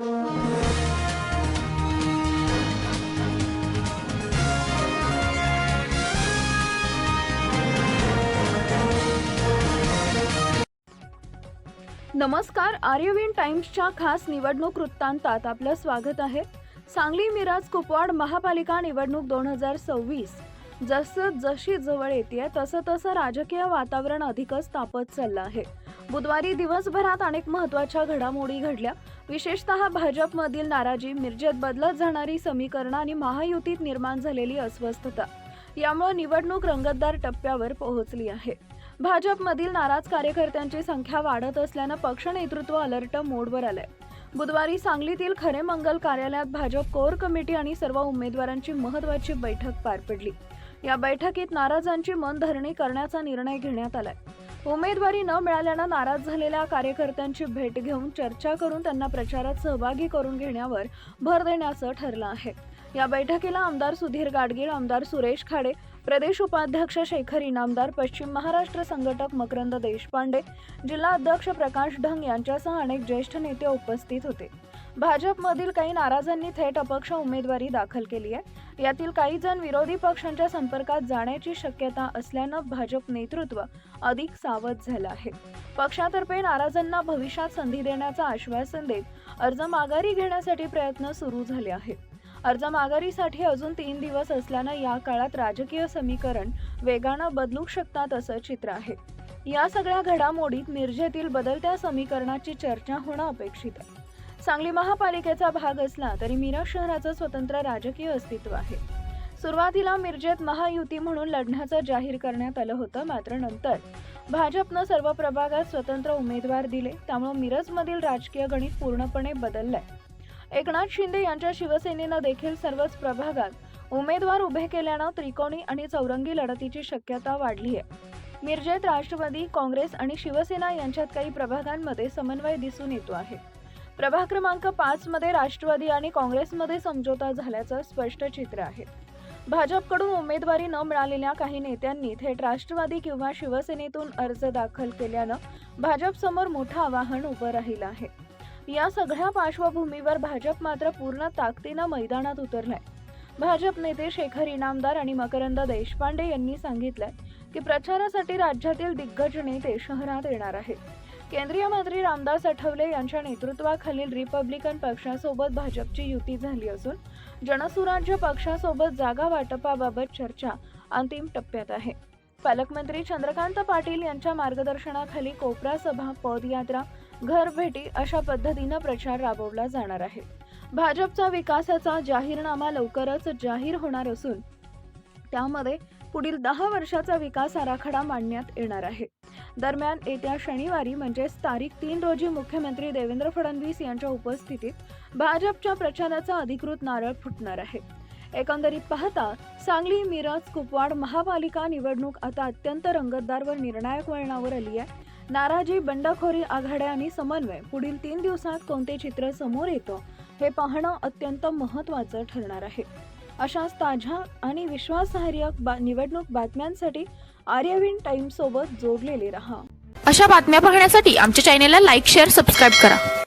नमस्कार आर्यविन टाइम्सच्या खास निवडणूक वृत्तांतात आपलं स्वागत आहे. सांगली मिराज कुपवाड महापालिका निवडणूक दोन हजार सव्वीस. जसं जशी जवळ येते तसं तसं राजकीय वातावरण अधिकच तापत चाललं आहे. बुधवारी दिवसभरात अनेक महत्त्वाच्या घडामोडी घडल्या. विशेषतः भाजपमधील नाराजी मिरजेत बदलत जाणारी समीकरणं आणि महायुतीत निर्माण झालेली अस्वस्थता यामुळे निवडणूक रंगतदार टप्प्यावर पोहोचली आहे. भाजपमधील नाराज कार्यकर्त्यांची संख्या वाढत असल्यानं पक्ष नेतृत्व अलर्ट मोडवर आलंय. बुधवारी सांगलीतील खरे मंगल कार्यालयात भाजप कोर कमिटी आणि सर्व उमेदवारांची महत्वाची बैठक पार पडली. या बैठकीत नाराजांची मनधरणी करण्याचा निर्णय घेण्यात आलाय. उमेदवारी न मिळाल्यानं नाराज झालेल्या कार्यकर्त्यांची भेट घेऊन चर्चा करून त्यांना प्रचारात सहभागी करून घेण्यावर भर देण्याचं ठरलं आहे. या बैठकीला आमदार सुधीर गाडगीळ आमदार सुरेश खाडे प्रदेश उपाध्यक्ष शेखर इनामदार पश्चिम महाराष्ट्र संघटक मकरंद देशपांडे जिल्हा अध्यक्ष प्रकाश ढंग यांच्यासह अनेक ज्येष्ठ नेते उपस्थित होते. भाजपमधील काही नाराजांनी थेट अपक्ष उमेदवारी दाखल केली आहे. यातील काही जण विरोधी पक्षांच्या संपर्कात जाण्याची शक्यता असल्यानं भाजप नेतृत्व अधिक सावध झालं आहे. पक्षातर्फे नाराजांना भविष्यात संधी देण्याचं आश्वासन देत अर्ज माघारी घेण्यासाठी प्रयत्न सुरू झाले आहेत. अर्ज माघारीसाठी अजून तीन दिवस असल्यानं या काळात राजकीय समीकरण वेगानं बदलू शकतात असं चित्र आहे. या सगळ्या घडामोडीत मिरजेतील बदलत्या समीकरणाची चर्चा होणं अपेक्षित आहे. सांगली महापालिकेचा भाग असला तरी मिरज शहराचं स्वतंत्र राजकीय अस्तित्व आहे. सुरुवातीला मिरजेत महायुती म्हणून लढण्याचं जाहीर करण्यात आलं होतं मात्र नंतर भाजपनं सर्व प्रभागात स्वतंत्र उमेदवार दिले त्यामुळे मिरजमधील राजकीय गणित पूर्णपणे बदललंय. एकनाथ शिंदे यांच्या शिवसेनेनं देखील सर्वच प्रभागात उमेदवार उभे केल्यानं त्रिकोणी आणि चौरंगी लढतीची शक्यता वाढली आहे. मिरजेत राष्ट्रवादी काँग्रेस आणि शिवसेना यांच्यात काही प्रभागांमध्ये समन्वय दिसून येतो आहे. प्रभाग क्रमांक पाच मध्ये राष्ट्रवादी आणि काँग्रेसमध्ये समझोता झाल्याचं स्पष्ट चित्र आहे. भाजपकडून उमेदवारी न मिळालेल्या काही नेत्यांनी थेट राष्ट्रवादी किंवा शिवसेनेतून अर्ज दाखल केल्यानं भाजपसमोर मोठं आव्हान उभं राहिलं आहे. या सगळ्या पार्श्वभूमीवर भाजप मात्र पूर्ण ताकदीनं मैदानात उतरलाय. भाजप नेते शेखर इनामदार आणि मकरंद देशपांडे यांनी सांगितलंय की प्रचारासाठी राज्यातील दिग्गज नेते शहरात येणार आहेत. केंद्रीय मंत्री रामदास आठवले यांच्या नेतृत्वाखालील रिपब्लिकन पक्षासोबत भाजपची युती झाली असून जनसुराज्य पक्षासोबत जागा वाटपाबाबत चर्चा अंतिम टप्प्यात आहे. पालकमंत्री चंद्रकांत पाटील यांच्या मार्गदर्शनाखाली कोपरा सभा पदयात्रा घरभेटी अशा पद्धतीनं प्रचार राबवला जाणार आहे. भाजपचा विकासाचा जाहीरनामा लवकरच जाहीर होणार असून त्यामध्ये पुढील दहा वर्षाचा विकास आराखडा मांडण्यात येणार आहे. दरम्यान येत्या शनिवारी म्हणजेच तारीख तीन रोजी मुख्यमंत्री देवेंद्र फडणवीस यांच्या उपस्थितीत भाजपच्या प्रचाराचा अधिकृत नारळ फुटणार आहे. एकंदरीत पाहता सांगली मिरज कुपवाड महापालिका निवडणूक आता अत्यंत रंगतदार व निर्णायक वळणावर आली आहे. नाराजी बंडखोरी आघाड्या आणि समन्वय पुढील तीन दिवसात कोणते चित्र समोर येतं हे पाहणं अत्यंत महत्त्वाचं ठरणार आहे. अशाच ताज्या आणि विश्वासार्ह बा निवडणूक बातम्यांसाठी आर्यविन टाइम सोबत जोडलेले रहा. अशा बातम्या पाहण्यासाठी आमच्या चॅनेलला लाईक शेअर सबस्क्राईब करा.